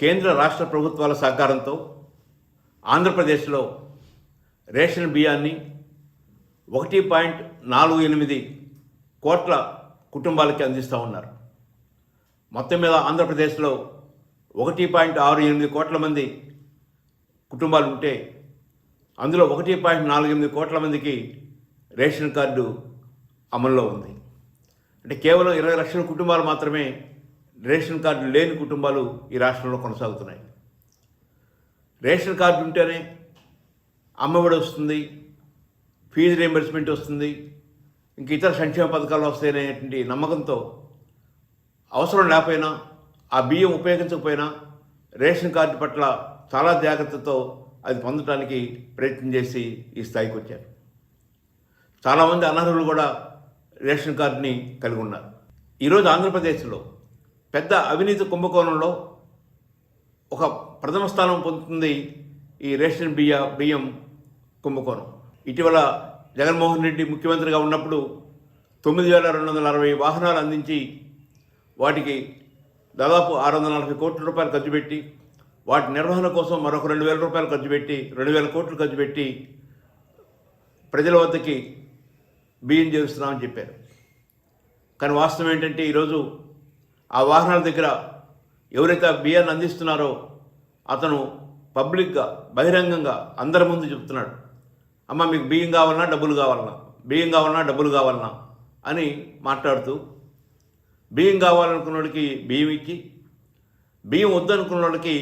కేంద్ర రాష్ట్ర ప్రభుత్వాల సహకారంతో ఆంధ్రప్రదేశ్లో రేషన్ బియ్యాన్ని ఒకటి పాయింట్ నాలుగు ఎనిమిది కోట్ల కుటుంబాలకి అందిస్తూ ఉన్నారు. మొత్తం మీద ఆంధ్రప్రదేశ్లో ఒకటి పాయింట్ ఆరు ఎనిమిది కోట్ల మంది కుటుంబాలు ఉంటే అందులో ఒకటి పాయింట్ నాలుగు ఎనిమిది కోట్ల మందికి రేషన్ కార్డు అమల్లో ఉంది. అంటే కేవలం ఇరవై లక్షల కుటుంబాలు మాత్రమే రేషన్ కార్డు లేని కుటుంబాలు ఈ రాష్ట్రంలో కొనసాగుతున్నాయి. రేషన్ కార్డు ఉంటేనే అమ్మఒడి వస్తుంది ఫీజు రియంబర్స్మెంట్ వస్తుంది ఇంక ఇతర సంక్షేమ పథకాలు వస్తాయనేటువంటి నమ్మకంతో అవసరం లేకపోయినా ఆ బియ్యం ఉపయోగించకపోయినా రేషన్ కార్డు పట్ల చాలా జాగ్రత్తతో అది పొందడానికి ప్రయత్నం చేసి ఈ స్థాయికి వచ్చారు. చాలామంది అనర్హులు కూడా రేషన్ కార్డుని కలిగి ఉన్నారు. ఈరోజు ఆంధ్రప్రదేశ్లో పెద్ద అవినీతి కుంభకోణంలో ఒక ప్రథమ స్థానం పొందుతుంది ఈ రేషన్ బియ్య బియ్యం కుంభకోణం. ఇటీవల జగన్మోహన్ రెడ్డి ముఖ్యమంత్రిగా ఉన్నప్పుడు తొమ్మిది వేల రెండు వందల అరవై వాహనాలు అందించి వాటికి దాదాపు ఆరు వందల నలభై కోట్ల రూపాయలు ఖర్చు పెట్టి వాటి నిర్వహణ కోసం మరొక రెండు వేల రూపాయలు ఖర్చు పెట్టి రెండు వేల కోట్లు ఖర్చు పెట్టి ప్రజల వద్దకి బియ్యం చేస్తున్నామని చెప్పారు. కానీ వాస్తవం ఏంటంటే ఈరోజు ఆ వాహనాల దగ్గర ఎవరైతే ఆ బియ్యాన్ని అందిస్తున్నారో అతను పబ్లిక్గా బహిరంగంగా అందరి ముందు చెప్తున్నాడు. అమ్మ మీకు బియ్యం కావాలన్నా డబ్బులు కావాలన్నా బియ్యం కావాలన్నా డబ్బులు కావాలన్నా అని మాట్లాడుతూ బియ్యం కావాలనుకున్నోడికి బియ్యం ఇచ్చి బియ్యం వద్దనుకున్న వాళ్ళకి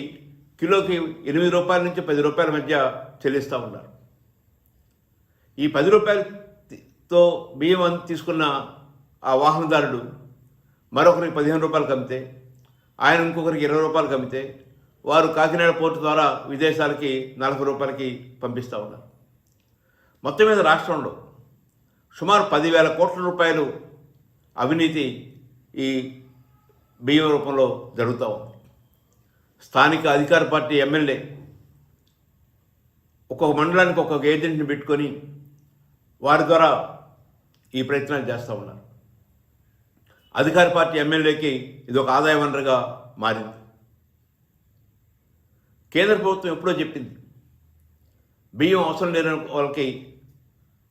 కిలోకి ఎనిమిది రూపాయల నుంచి పది రూపాయల మధ్య చెల్లిస్తూ ఉన్నారు. ఈ పది రూపాయలతో బియ్యం తీసుకున్న ఆ వాహనదారుడు మరొకరికి పదిహేను రూపాయలు అమ్మితే ఆయన ఇంకొకరికి ఇరవై రూపాయలు కమ్మితే వారు కాకినాడ పోర్టు ద్వారా విదేశాలకి నలభై రూపాయలకి పంపిస్తూ ఉన్నారు. మొత్తం మీద రాష్ట్రంలో సుమారు పదివేల కోట్ల రూపాయలు అవినీతి ఈ బియ్యం రూపంలో జరుగుతూ ఉంది. స్థానిక అధికార పార్టీ ఎమ్మెల్యే ఒక్కొక్క మండలానికి ఒక్కొక్క ఏజెంట్ని పెట్టుకొని వారి ద్వారా ఈ ప్రయత్నాలు చేస్తూ ఉన్నారు. అధికార పార్టీ ఎమ్మెల్యేకి ఇది ఒక ఆదాయ వనరుగా మారింది. కేంద్ర ప్రభుత్వం ఎప్పుడో చెప్పింది బియ్యం అవసరం లేని వాళ్ళకి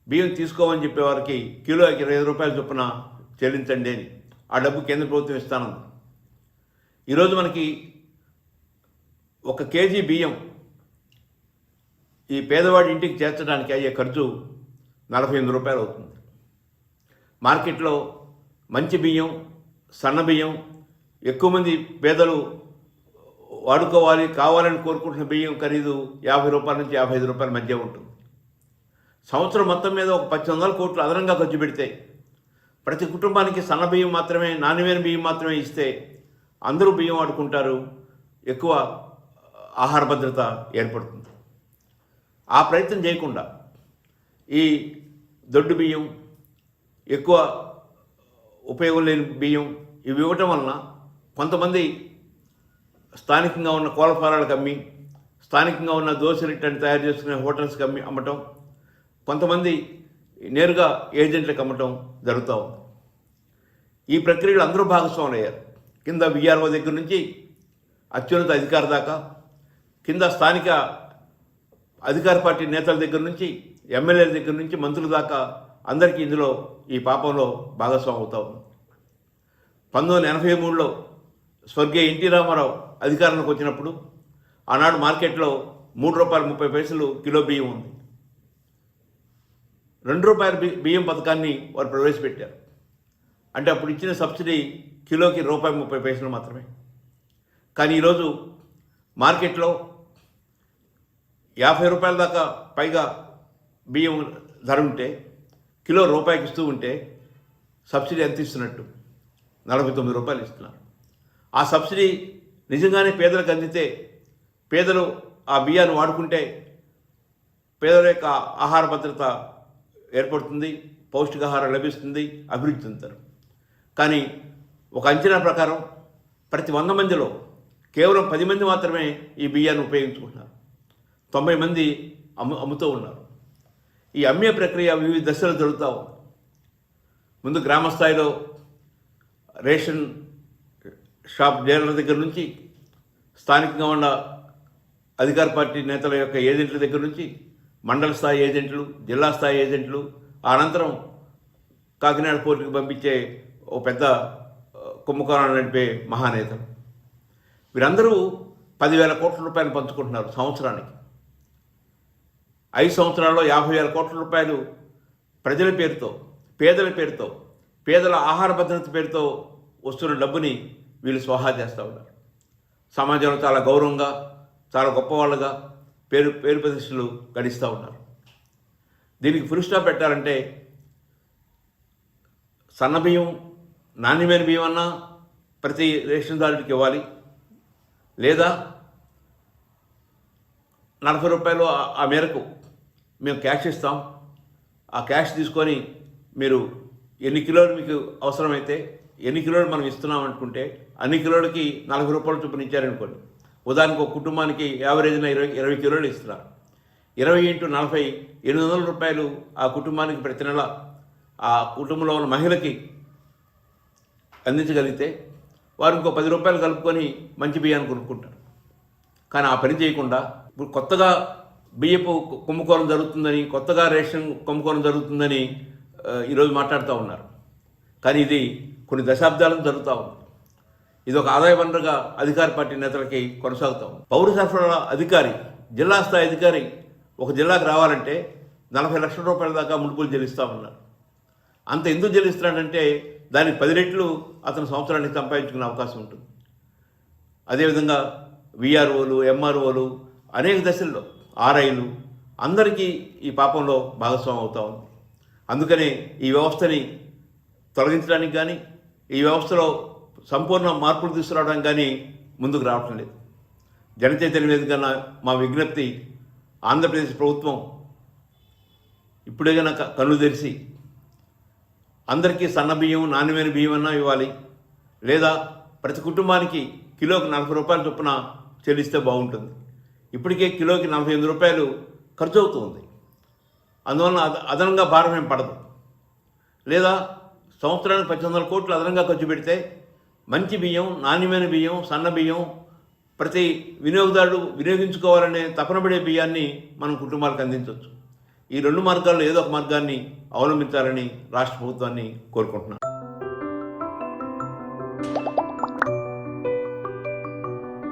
బియ్యం తీసుకోమని చెప్పే వారికి కిలోకి ఇరవై రూపాయల చొప్పున చెల్లించండి అని ఆ డబ్బు కేంద్ర ప్రభుత్వం ఇస్తానంది. ఈరోజు మనకి ఒక కేజీ బియ్యం ఈ పేదవాడి ఇంటికి చేర్చడానికి అయ్యే ఖర్చు నలభై ఎనిమిది రూపాయలు అవుతుంది. మార్కెట్లో మంచి బియ్యం సన్న బియ్యం ఎక్కువ మంది పేదలు వాడుకోవాలి కావాలని కోరుకుంటున్న బియ్యం ఖరీదు యాభై రూపాయల నుంచి యాభై ఐదు రూపాయల మధ్య ఉంటుంది. సంవత్సరం మొత్తం మీద ఒక పద్దెనిమిది వందల కోట్లు అదనంగా ఖర్చు పెడితే ప్రతి కుటుంబానికి సన్న బియ్యం మాత్రమే నాణ్యమైన బియ్యం మాత్రమే ఇస్తే అందరూ బియ్యం వాడుకుంటారు ఎక్కువ ఆహార భద్రత ఏర్పడుతుంది. ఆ ప్రయత్నం చేయకుండా ఈ దొడ్డు బియ్యం ఎక్కువ ఉపయోగం లేని బియ్యం ఇవి ఇవ్వటం వలన కొంతమంది స్థానికంగా ఉన్న కోళ్ళ ఫారాలకు అమ్మి స్థానికంగా ఉన్న దోశ రిట్టని తయారు చేసుకునే హోటల్స్కి అమ్మి అమ్మటం కొంతమంది నేరుగా ఏజెంట్లకు అమ్మటం జరుగుతూ ఉంది. ఈ ప్రక్రియలో అందరూ భాగస్వాములు అయ్యారు కింద విఆర్ఓ దగ్గర నుంచి అత్యున్నత అధికార దాకా కింద స్థానిక అధికార పార్టీ నేతల దగ్గర నుంచి ఎమ్మెల్యేల దగ్గర నుంచి మంత్రుల దాకా అందరికీ ఇందులో ఈ పాపంలో భాగస్వామి అవుతాం. ఉంది పంతొమ్మిది వందల ఎనభై మూడులో స్వర్గీయ ఎన్టీ రామారావు అధికారంలోకి వచ్చినప్పుడు ఆనాడు మార్కెట్లో మూడు రూపాయల ముప్పై పైసలు కిలో బియ్యం ఉంది. రెండు రూపాయల బి- బియ్యం పథకాన్ని వారు ప్రవేశపెట్టారు. అంటే అప్పుడు ఇచ్చిన సబ్సిడీ కిలోకి రూపాయి ముప్పై పైసలు మాత్రమే. కానీ ఈరోజు మార్కెట్లో యాభై రూపాయల దాకా పైగా బియ్యం ధర ఉంటే కిలో రూపాయికి ఇస్తూ ఉంటే సబ్సిడీ ఎంత ఇస్తున్నట్టు? నలభై తొమ్మిది రూపాయలు ఇస్తున్నారు. ఆ సబ్సిడీ నిజంగానే పేదలకు అందితే పేదలు ఆ బియ్యాన్ని వాడుకుంటే పేదల యొక్క ఆహార భద్రత ఏర్పడుతుంది పౌష్టికాహారం లభిస్తుంది అభివృద్ధి చెందుతారు. కానీ ఒక అంచనా ప్రకారం ప్రతి వంద మందిలో కేవలం పది మంది మాత్రమే ఈ బియ్యాన్ని ఉపయోగించుకుంటున్నారు. తొంభై మంది అమ్ము అమ్ముతూ ఉన్నారు. ఈ అమ్మే ప్రక్రియ వివిధ దశలు జరుగుతూ ఉంది. ముందు గ్రామ స్థాయిలో రేషన్ షాప్ డీలర్ల దగ్గర నుంచి స్థానికంగా ఉన్న అధికార పార్టీ నేతల యొక్క ఏజెంట్ల దగ్గర నుంచి మండల స్థాయి ఏజెంట్లు జిల్లా స్థాయి ఏజెంట్లు అనంతరం కాకినాడ పోర్టుకు పంపించే ఓ పెద్ద కుంభకోణం నడిపే మహానేతలు. వీరందరూ పదివేల కోట్ల రూపాయలు పంచుకుంటున్నారు సంవత్సరానికి. ఐదు సంవత్సరాల్లో యాభై వేల కోట్ల రూపాయలు ప్రజల పేరుతో పేదల పేరుతో పేదల ఆహార భద్రత పేరుతో వస్తున్న డబ్బుని వీళ్ళు స్వాహా చేస్తూ ఉన్నారు. సమాజంలో చాలా గౌరవంగా చాలా గొప్పవాళ్ళుగా పేరు పేరు ప్రతిష్టలు గడిస్తూ ఉన్నారు. దీనికి ఫుల్ స్టాప్ పెట్టాలంటే సన్న బియ్యం నాణ్యమైన బియ్యం అన్నా ప్రతి రేషన్దారుడికి ఇవ్వాలి. లేదా నలభై రూపాయలు ఆ మేరకు మేము క్యాష్ ఇస్తాం. ఆ క్యాష్ తీసుకొని మీరు ఎన్ని కిలోలు మీకు అవసరమైతే ఎన్ని కిలోలు మనం ఇస్తున్నాం అనుకుంటే అన్ని కిలోలకి నలభై రూపాయలు చొప్పున ఇచ్చారనుకోండి. ఉదాహరణకు ఒక కుటుంబానికి యావరేజ్న ఇరవై ఇరవై కిలోలు ఇస్తున్నారు. ఇరవై ఇంటూ నలభై ఎనిమిది వందల రూపాయలు ఆ కుటుంబానికి ప్రతి నెల ఆ కుటుంబంలో ఉన్న మహిళకి అందించగలిగితే వారు ఇంకో పది రూపాయలు కలుపుకొని మంచి బియ్యాన్ని కొనుక్కుంటారు. కానీ ఆ పని చేయకుండా ఇప్పుడు కొత్తగా బియ్యపు కుంభకోణం జరుగుతుందని కొత్తగా రేషన్ కుంభకోణం జరుగుతుందని ఈరోజు మాట్లాడుతూ ఉన్నారు. కానీ ఇది కొన్ని దశాబ్దాలను జరుగుతూ ఉంది. ఇది ఒక ఆదాయ వనరుగా అధికార పార్టీ నేతలకి కొనసాగుతూ ఉంది. పౌర సరఫరా అధికారి జిల్లా స్థాయి అధికారి ఒక జిల్లాకు రావాలంటే నలభై లక్షల రూపాయల దాకా ముడుపులు చెల్లిస్తూ ఉన్నారు. అంత ఎందుకు చెల్లిస్తున్నాడంటే దానికి పది రెట్లు అతను సంవత్సరానికి సంపాదించుకునే అవకాశం ఉంటుంది. అదేవిధంగా విఆర్ఓలు ఎంఆర్ఓలు అనేక దశల్లో ఆర్ఐలు అందరికీ ఈ పాపంలో భాగస్వామి అవుతా ఉంది. అందుకనే ఈ వ్యవస్థని తొలగించడానికి కానీ ఈ వ్యవస్థలో సంపూర్ణ మార్పులు తీసుకురావడం కానీ ముందుకు రావటం లేదు. జనచైతన్యం ఎందుకన్నా మా విజ్ఞప్తి ఆంధ్రప్రదేశ్ ప్రభుత్వం ఇప్పుడే కనుక కళ్ళు తెరిచి అందరికీ సన్న బియ్యం నాణ్యమైన బియ్యం అన్నా ఇవ్వాలి. లేదా ప్రతి కుటుంబానికి కిలోకి నలభై రూపాయల చొప్పున చెల్లిస్తే బాగుంటుంది. ఇప్పటికే కిలోకి నలభై ఎనిమిది రూపాయలు ఖర్చు అవుతుంది. అందువలన అద అదనంగా భారం ఏం పడదు. లేదా సంవత్సరానికి పద్దెనిమిది వందల కోట్లు అదనంగా ఖర్చు పెడితే మంచి బియ్యం నాణ్యమైన బియ్యం సన్న బియ్యం ప్రతి వినియోగదారుడు వినియోగించుకోవాలనే తపనబడే బియ్యాన్ని మనం కుటుంబాలకు అందించవచ్చు. ఈ రెండు మార్గాల్లో ఏదో ఒక మార్గాన్ని అవలంబించాలని రాష్ట్ర ప్రభుత్వాన్ని కోరుకుంటున్నాను